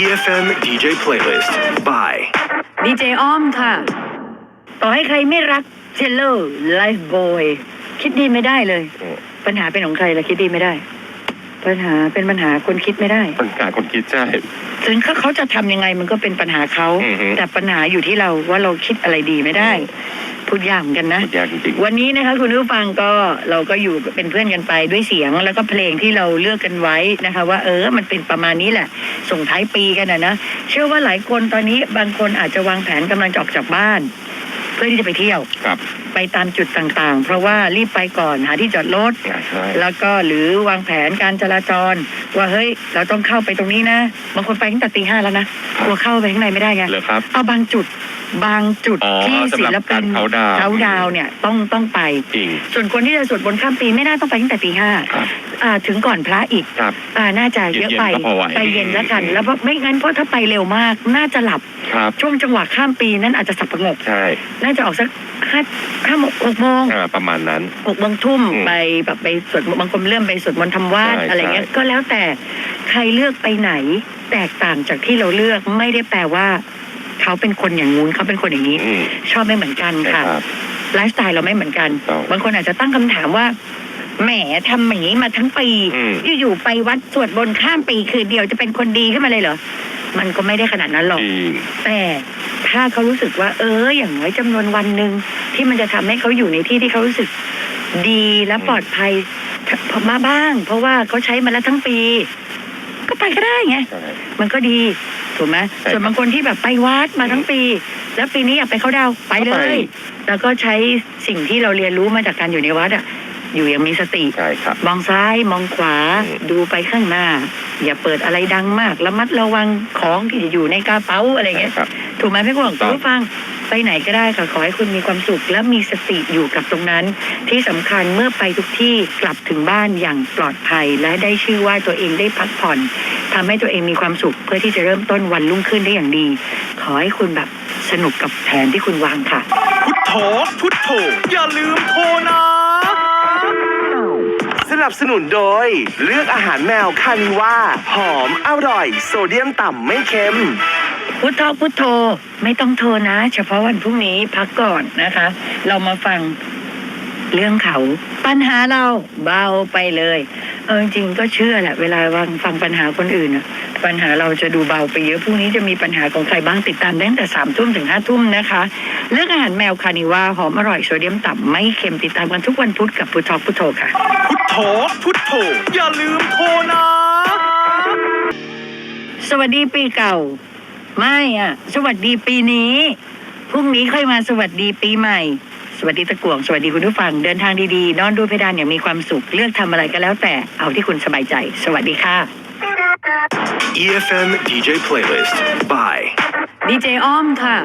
EFM DJ playlist by ดีเจอ้อมค่ะ ต่อให้ใครไม่รักเชลโลไลฟ์บอยคิดดีไม่ได้เลยอืมปัญหาเป็นของใครล่ะคิดดีไม่ได้ ปัญหาเป็นปัญหาคนคิดไม่ได้ ปัญหาคนคิดใช่ ถึงเขาเขาจะทำยังไงมันก็เป็นปัญหาเขา อือฮึ แต่ปัญหาอยู่ที่เราว่าเราคิดอะไรดีไม่ได้ พูดยากเหมือนกันนะยากจริงวันนี้นะคะคุณผู้ฟังก็เราก็อยู่เป็นเพื่อนกันไปด้วยเสียงแล้วก็เพลงที่เราเลือกกันไว้นะคะ ว่าเออมันเป็นประมาณนี้แหละ ส่งท้ายปีกันนะนะเชื่อว่าหลายคนตอนนี้บางคนอาจจะวางแผนกำลังจะออกจากบ้าน เพื่อที่จะไปเที่ยวๆครับ ไปตามจุดต่างๆ เพราะว่ารีบไปก่อนหาที่จอดรถอ่าใช่แล้วก็หรือวางแผนการจราจร ว่าเฮ้ย เราต้องเข้าไปตรงนี้นะ บางคนไปตั้งแต่ตีห้าแล้วนะกลัวเข้าไปข้างในไม่ได้ไงเหรอครับ เอาบางจุดบางจุดอ๋อที่สำศิหรับลปินการเขาดาวน์ เขาดาวน์เนี่ยต้องต้องไป จริง ส่วนคนที่จะสวดบนต์ข้ามปีไม่น่าต้องไปตั้งแต่ตีห้าครับอ่าถึงก่อนพระอีกครับอ่าน่าจะเยอะไปเย็นๆก็พอไหวไปเย็นแล้วกันแล้วเพราะไม่งั้นเพราะถ้าไปเร็วมาก น่าจะหลับ ครับช่วงจังหวะข้ามปีนั้นอาจจะสับประงกใช่ น่าจะออกสักห้าห้าโมงหกโมงอ่าประมาณนั้น หกโมงทุ่มอืมไปแบบไปสวดบางคนเลื่อมไปสวดมนต์ทำวัดใช่อะไรเงี้ยใช่ ก็แล้วแต่ใครเลือกไปไหน แตกต่างจากที่เราเลือกไม่ได้แปลว่า เขาเป็นคนอย่างงู้นเขาเป็นคนอย่างนี้ อืมชอบไม่เหมือนกันใช่ค่ะ ครับ ไลฟ์สไตล์เราไม่เหมือนกันต้องบางคนอาจจะตั้งคำถามว่า แหมทำอย่างนี้มาทั้งปี อืม อยู่ๆไปวัดสวดบนต์ข้ามปีคืนเดียวจะเป็นคนดีขึ้นมาเลยเหรอ มันก็ไม่ได้ขนาดนั้นหรอกจริงแต่ถ้าเขารู้สึกว่า เออ อย่างน้อยจำนวนวันหนึ่งที่มันจะทำให้เขาอยู่ในที่ที่เขารู้สึกดีและปลอดภัยมาบ้าง เพราะว่าเขาใช้มาแล้วทั้งปี ก็ไปก็ได้ไงใช่มันก็ดีถูกไหมใช่ส่วนบางคนที่แบบไปวัดมาทั้งปี แล้วปีนี้อยากไปเขาดาวน์ไปเลก็ไปยแล้วก็ใช้สิ่งที่เราเรียนรู้มาจากการอยู่ในวัดอะ อยู่อย่างมีสติ ใช่ครับ มองซ้ายมองขวาอืม ดูไปข้างหน้า อย่าเปิดอะไรดังมากระมัดระวังของที่จะอยู่ในกระเป๋าอะไรเงี้ย ครับ ถูกไหมพี่กวางถูกต้องคุณผู้ฟังไปไหนก็ได้ค่ะ ขอให้คุณมีความสุข และมีสติอยู่กับตรงนั้น ที่สำคัญเมื่อไปทุกที่กลับถึงบ้านอย่างปลอดภัย และได้ชื่อว่าตัวเองได้พักผ่อนทำให้ตัวเองมีความสุข เพื่อที่จะเริ่มต้นวันรุ่งขึ้นได้อย่างดี ขอให้คุณแบบสนุกกับแผนที่คุณวางค่ะ พุทโธพุทโธอย่าลืมโทรนะส นับสนุนโดย เลือกอาหารแมวคานิว่าหอมอร่อย โซเดียมต่ำไม่เค็ม พุทโธพุทโธไม่ต้องโทรนะ เฉพาะวันพรุ่งนี้พักก่อนนะคะ เรามาฟังเรื่องเขา ปัญหาเราเบาไปเลยเออจริงๆก็เชื่อแหละเวลาฟังฟังปัญหาคนอื่นน่ะปัญหาเราจะดูเบาไปเยอะพรุ่งนี้จะมีปัญหาของใครบ้างติดตามได้ตั้งแต่สามทุ่มถึงห้าทุ่มนะคะเรื่องอาหารแมวคานิว่าหอมอร่อยโซเดียมต่ำไม่เค็มติดตามกันทุกวันพุธกับพุทโธพุทโธค่ะพ โธพุทโธอย่าลืมโทรนะ สวัสดีปีเก่า ไม่อะ สวัสดีปีนี้ พรุ่งนี้ค่อยมาสวัสดีปีใหม่ สวัสดีตะกวง สวัสดีคุณผู้ฟัง เดินทางดีๆ นอนดูเพดานอย่างมีความสุข เลือกทำอะไรก็แล้วแต่ เอาที่คุณสบายใจ สวัสดีค่ะ EFM DJ playlist by ดีเจอ้อมค่ะ